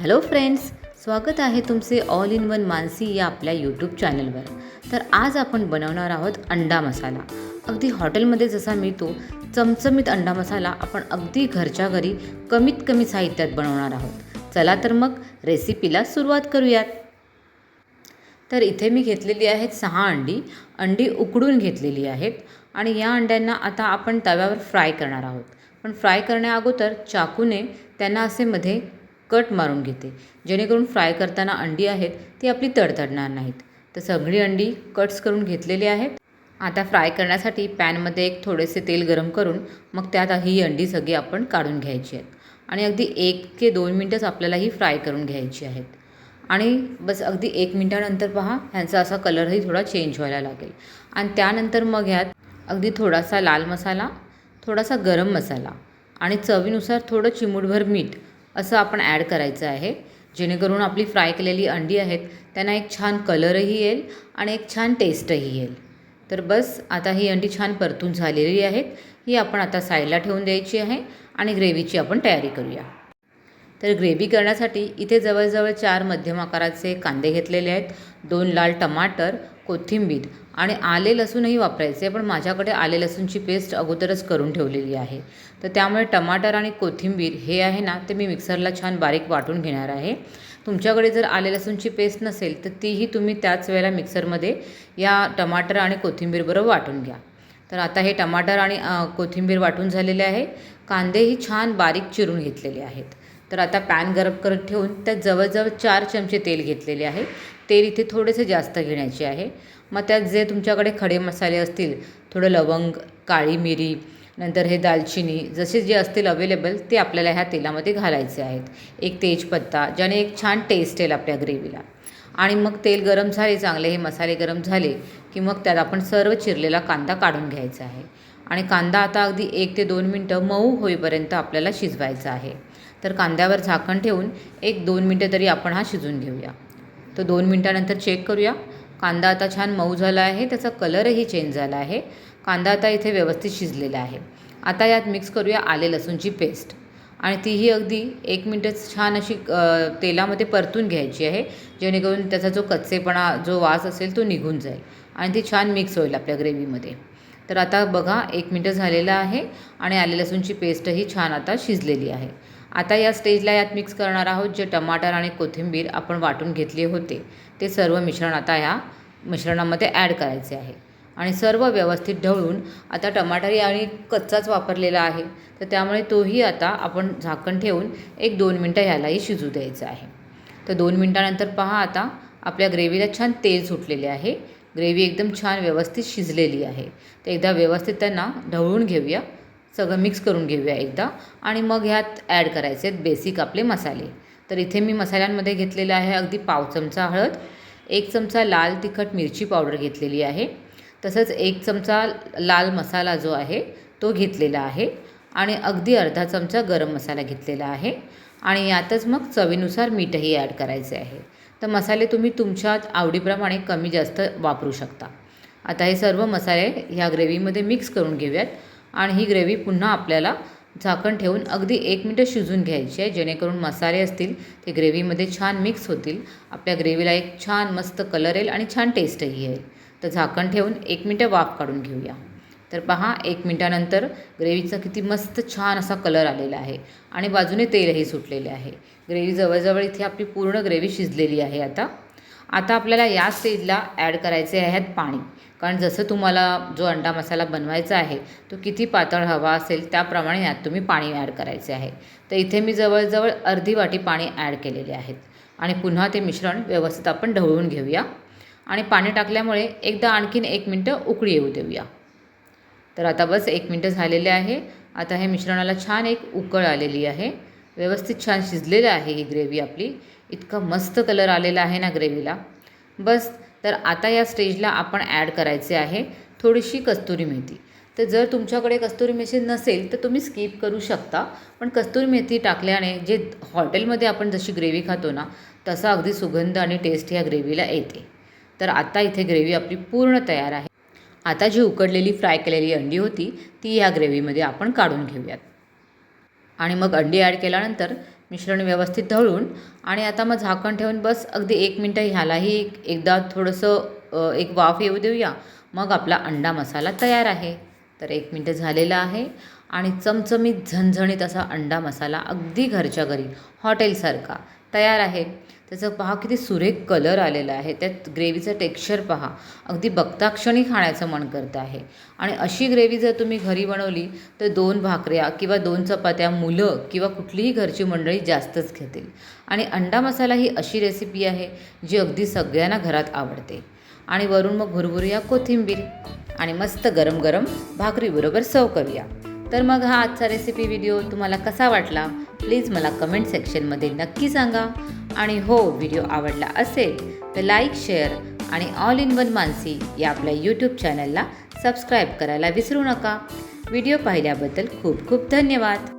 Hello friends स्वागत आहे तुमचे ऑल इन वन मानसी या आपल्या यूट्यूब चॅनलवर. तर आज आपण बनवणार आहोत अंडा मसाला. अगदी हॉटेलमध्ये जसा मिळतो चमचमीत अंडा मसाला आपण अगदी घरच्या घरी कमीत कमी साहित्यात बनवणार आहोत. चला तर मग रेसिपीला सुरुवात करूयात. तर इथे मी घेतलेली आहेत सहा अंडी. अंडी उकडून घेतलेली आहेत आणि या अंड्यांना आता आपण तव्यावर फ्राय करणार आहोत. पण फ्राय करण्याअगोदर चाकूने त्यांना असे मध्ये कट मारून घेते. जेणेकरून फ्राय करताना अंडी आहेत ती आपली तडतडणार नाहीत. तर सगळी अंडी कट्स करून घेतलेली आहेत. आता फ्राय करण्यासाठी पॅनमध्ये एक थोडेसे तेल गरम करून मग त्यात ही अंडी सगळी आपण काढून घ्यायची आहेत. आणि अगदी एक ते दोन मिनटंच आपल्याला ही फ्राय करून घ्यायची आहेत. आणि बस अगदी एक मिनटानंतर पहा ह्यांचा असा कलरही थोडा चेंज व्हायला लागेल. आणि त्यानंतर मग ह्यात अगदी थोडासा लाल मसाला थोडासा गरम मसाला आणि चवीनुसार थोडं चिमूटभर मीठ असं आपण ॲड करायचं आहे. जेणेकरून आपली फ्राय केलेली अंडी आहेत त्यांना एक छान कलरही येईल आणि एक छान टेस्टही येईल. तर बस आता ही अंडी छान परतून झालेली आहेत. ही आपण आता साईडला ठेवून द्यायची आहे आणि ग्रेव्हीची आपण तयारी करूया. तर ग्रेव्ही करण्यासाठी इथे जवळजवळ चार मध्यम आकाराचे कांदे घेतलेले आहेत. दोन लाल टमाटर कोथिंबीर आणि आले लसूणही वापरायचे पण माझ्याकडे आले लसूणची पेस्ट अगोदरच करून ठेवलेली आहे. तर त्यामुळे टमाटर आणि कोथिंबीर हे आहे ना ते मी मिक्सरला छान बारीक वाटून घेणार आहे. तुमच्याकडे जर आले लसूणची पेस्ट नसेल तर तीही तुम्ही त्याच वेळेला मिक्सरमध्ये या टमाटर आणि कोथिंबीरबरोबर वाटून घ्या. तर आता हे टमाटर आणि कोथिंबीर वाटून झालेले आहे. कांदेही छान बारीक चिरून घेतलेले आहेत. तर आता पॅन गरम करत ठेवून त्यात जवळजवळ चार चमचे तेल घेतलेले आहे. तेल इथे थोडेसे जास्त घेण्याचे आहे. मग त्यात जे तुमच्याकडे खडे मसाले असतील थोडं लवंग काळी मिरी नंतर हे दालचिनी जसे जे असतील अवेलेबल ते आपल्याला ह्या तेलामध्ये घालायचे आहेत. एक तेजपत्ता ज्याने एक छान टेस्ट येईल आपल्या ग्रेव्हीला आणि मग तेल गरम झाले चांगले हे मसाले गरम झाले की मग त्यात आपण सर्व चिरलेला कांदा काढून घ्यायचा आहे. आणि कांदा आता अगदी एक ते दोन मिनटं मऊ होईपर्यंत आपल्याला शिजवायचा आहे. तर कांद्यावर झाकण ठेवून एक दोन मिनटं तरी आपण हा शिजून घेऊया. तर दोन मिनटानंतर चेक करूया. कांदा आता छान मऊ झाला आहे. त्याचा कलरही चेंज झाला आहे. कांदा आता इथे व्यवस्थित शिजलेला आहे. आता यात मिक्स करूया आले लसूणची पेस्ट आणि तीही अगदी एक मिनटं छान अशी तेलामध्ये परतून घ्यायची आहे. जेणेकरून त्याचा जो कच्चेपणा जो वास असेल तो निघून जाईल. आणि ती छान मिक्स होईल आपल्या ग्रेव्हीमध्ये तर आता बघा एक मिनटं झालेलं आहे. आणि आले लसूणची पेस्टही छान आता शिजलेली आहे. आता या स्टेजला यात मिक्स करणार आहोत जे टमाटर आणि कोथिंबीर आपण वाटून घेतले होते. ते सर्व मिश्रण आता ह्या मिश्रणामध्ये ॲड करायचे आहे. आणि सर्व व्यवस्थित ढवळून आता टमाटर आणि कच्चाच वापरलेला आहे. तर त्यामुळे तोही आता आपण झाकण ठेवून एक दोन मिनटं ह्यालाही शिजू द्यायचं आहे. तर दोन मिनटानंतर पहा आता आपल्या ग्रेव्हीला छान तेल सुटलेले आहे. ग्रेव्ही एकदम छान व्यवस्थित शिजलेली आहे. तर एकदा व्यवस्थित त्यांना ढवळून घेऊया. सगळं मिक्स करून घेऊया एकदा. आणि मग ह्यात ॲड करायचे आहेत बेसिक आपले मसाले. तर इथे मी मसाल्यांमध्ये घेतलेलं आहे अगदी पाव चमचा हळद एक चमचा लाल तिखट मिरची पावडर घेतलेली आहे. तसंच एक चमचा लाल मसाला जो आहे तो घेतलेला आहे. आणि अगदी अर्धा चमचा गरम मसाला घेतलेला आहे. आणि यातच मग चवीनुसार मीठही ॲड करायचे आहे. तर मसाले तुम्ही तुमच्या आवडीप्रमाणे कमी जास्त वापरू शकता. आता हे सर्व मसाले ह्या ग्रेव्हीमध्ये मिक्स करून घेऊयात. आणि ही ग्रेव्ही पुन्हा आपल्याला झाकण ठेवून अगदी एक मिनटं शिजून घ्यायची आहे. जेणेकरून मसाले असतील ते ग्रेव्हीमध्ये छान मिक्स होतील. आपल्या ग्रेव्हीला एक छान मस्त कलर येईल आणि छान टेस्टही येईल. तर झाकण ठेवून एक मिनटं वाफ काढून घेऊया. तर पहा एक मिनटानंतर ग्रेव्हीचा किती मस्त छान असा कलर आलेला आहे आणि बाजूने तेलही सुटलेले आहे. ग्रेव्ही जवळजवळ इथे आपली पूर्ण ग्रेव्ही शिजलेली आहे आता. आता आपल्याला या स्टेजला ॲड करायचे आहेत पाणी. कारण जसं तुम्हाला जो अंडा मसाला बनवायचा आहे तो किती पातळ हवा असेल त्याप्रमाणे यात तुम्ही पाणी ॲड करायचे आहे. तर इथे मी जवळजवळ अर्धी वाटी पाणी ॲड केलेले आहेत. आणि पुन्हा ते मिश्रण व्यवस्थित आपण ढवळून घेऊया. आणि पाणी टाकल्यामुळे एकदा आणखीन एक मिनटं उकळी येऊ देऊया. तर आता बस एक मिनटं झालेले आहे. आता हे मिश्रणाला छान एक उकळ आलेली आहे. व्यवस्थित छान शिजलेलं आहे ही ग्रेव्ही आपली. इतका मस्त कलर आलेला आहे ना ग्रेव्हीला. बस तर आता या स्टेजला आपण ॲड करायचे आहे थोडीशी कस्तुरी मेथी. तर जर तुमच्याकडे कस्तुरी मेथी नसेल तर तुम्ही स्किप करू शकता. पण कस्तुरी मेथी टाकल्याने जे हॉटेलमध्ये आपण जशी ग्रेव्ही खातो ना तसा अगदी सुगंध आणि टेस्ट ह्या ग्रेव्हीला येते. तर आता इथे ग्रेव्ही आपली पूर्ण तयार आहे. आता जी उकडलेली फ्राय केलेली अंडी होती ती ह्या ग्रेव्हीमध्ये आपण काढून घेऊयात. आणि मग अंडी ॲड केल्यानंतर मिश्रण व्यवस्थित ढवळून आणि आता मग झाकण ठेवून बस अगदी एक मिनटं ह्यालाही एक एकदा थोडंसं एक वाफ येऊ देऊया. मग आपला अंडा मसाला तयार आहे. तर एक मिनटं झालेलं आहे. आणि चमचमीत झणझणीत असा अंडा मसाला अगदी घरच्या घरी हॉटेलसारखा तयार आहे. त्याचं पहा किती सुरेख कलर आलेला आहे. त्यात ग्रेव्हीचं टेक्स्चर पहा. अगदी बघताक्षणी खाण्याचं मन करतं आहे. आणि अशी ग्रेव्ही जर तुम्ही घरी बनवली तर दोन भाकऱ्या किंवा दोन चपात्या मुलं किंवा कुठलीही घरची मंडळी जास्तच घेतील. आणि अंडा मसाला ही अशी रेसिपी आहे जी अगदी सगळ्यांना घरात आवडते. आणि वरून मग भुरभुरूया कोथिंबीर. आणि मस्त गरम गरम भाकरीबरोबर सर्व करूया. तर मग हा आजचा रेसिपी व्हिडिओ तुम्हाला कसा वाटला? प्लीज मला कमेंट सेक्शनमध्ये नक्की सांगा. आणि हो व्हिडिओ आवडला असेल तर लाईक शेअर आणि ऑल इन वन मानसी या आपल्या यूट्यूब चॅनलला सबस्क्राईब करायला विसरू नका. व्हिडिओ पाहिल्याबद्दल खूप खूप धन्यवाद.